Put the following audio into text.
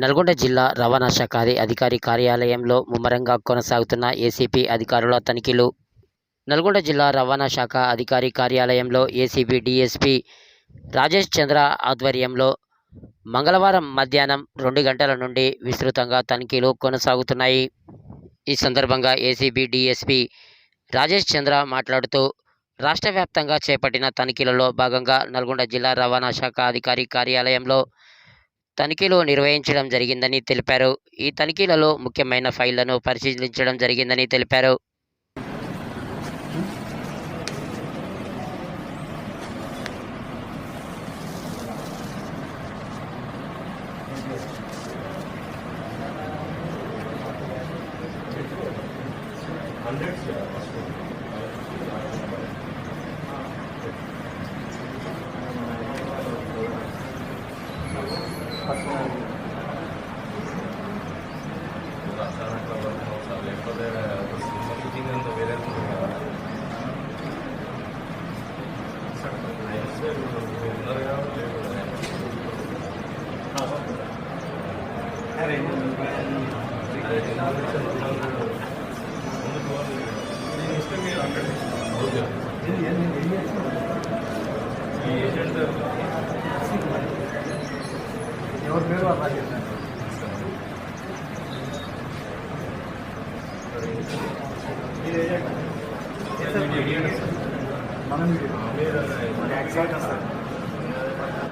నల్గొండ జిల్లా రవాణా శాఖ అధికారి కార్యాలయంలో ముమ్మరంగా కొనసాగుతున్న ఏసీపీ అధికారుల తనిఖీలు. నల్గొండ జిల్లా రవాణా శాఖ అధికారి కార్యాలయంలో ఏసీబీ డీఎస్పీ రాజేష్ చంద్ర ఆధ్వర్యంలో మంగళవారం మధ్యాహ్నం రెండు గంటల నుండి విస్తృతంగా తనిఖీలు కొనసాగుతున్నాయి. ఈ సందర్భంగా ఏసీబీ డీఎస్పీ రాజేష్ చంద్ర మాట్లాడుతూ రాష్ట్ర వ్యాప్తంగా చేపట్టిన తనిఖీలలో భాగంగా నల్గొండ జిల్లా రవాణా శాఖ అధికారి కార్యాలయంలో తనిఖీలు నిర్వహించడం జరిగిందని తెలిపారు. ఈ తనిఖీలలో ముఖ్యమైన ఫైళ్ళను పరిశీలించడం జరిగిందని తెలిపారు. లేకపోతే ఈ ఏజెంట్ ఎవరి పేరు అలా మనం ఎగ్జాక్ట్ సార్